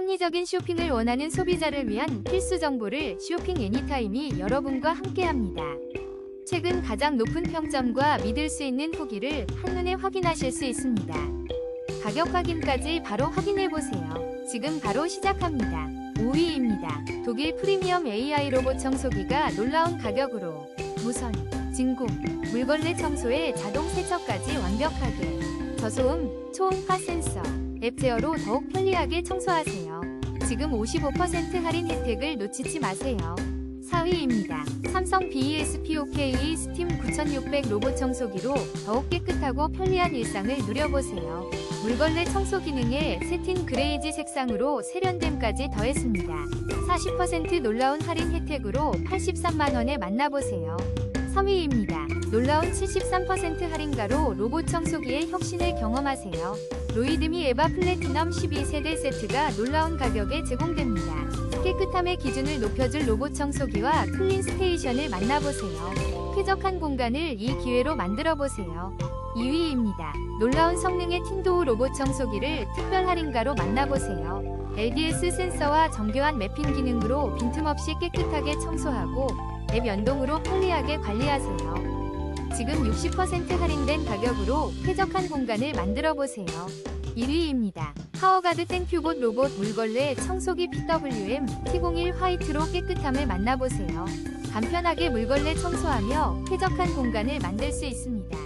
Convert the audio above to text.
합리적인 쇼핑을 원하는 소비자를 위한 필수 정보를 쇼핑 애니타임이 여러분과 함께합니다. 최근 가장 높은 평점과 믿을 수 있는 후기를 한눈에 확인하실 수 있습니다. 가격 확인까지 바로 확인해 보세요. 지금 바로 시작합니다. 5위입니다. 독일 프리미엄 AI 로봇 청소기가 놀라운 가격으로 무선, 진공, 물걸레 청소에 자동 세척까지 완벽하게 저소음, 초음파 센서, 앱 제어로 더욱 편리하게 청소하세요. 지금 55% 할인 혜택을 놓치지 마세요. 4위입니다. 삼성 BESPOK 스팀 9600 로봇 청소기로 더욱 깨끗하고 편리한 일상을 누려보세요. 물걸레 청소 기능에 세틴 그레이지 색상으로 세련됨까지 더했습니다. 40% 놀라운 할인 혜택으로 83만원에 만나보세요. 3위입니다. 놀라운 73% 할인가로 로봇 청소기의 혁신을 경험하세요. 로이드미 에바 플래티넘 12세대 세트가 놀라운 가격에 제공됩니다. 깨끗함의 기준을 높여줄 로봇 청소기와 클린 스테이션을 만나보세요. 쾌적한 공간을 이 기회로 만들어보세요. 2위입니다. 놀라운 성능의 틴도우 로봇 청소기를 특별 할인가로 만나보세요. LDS 센서와 정교한 매핑 기능으로 빈틈없이 깨끗하게 청소하고 앱 연동으로 편리하게 관리하세요. 지금 60% 할인된 가격으로 쾌적한 공간을 만들어 보세요. 1위입니다. 파워가드 땡큐봇 로봇 물걸레 청소기 PWM T01 화이트로 깨끗함을 만나보세요. 간편하게 물걸레 청소하며 쾌적한 공간을 만들 수 있습니다.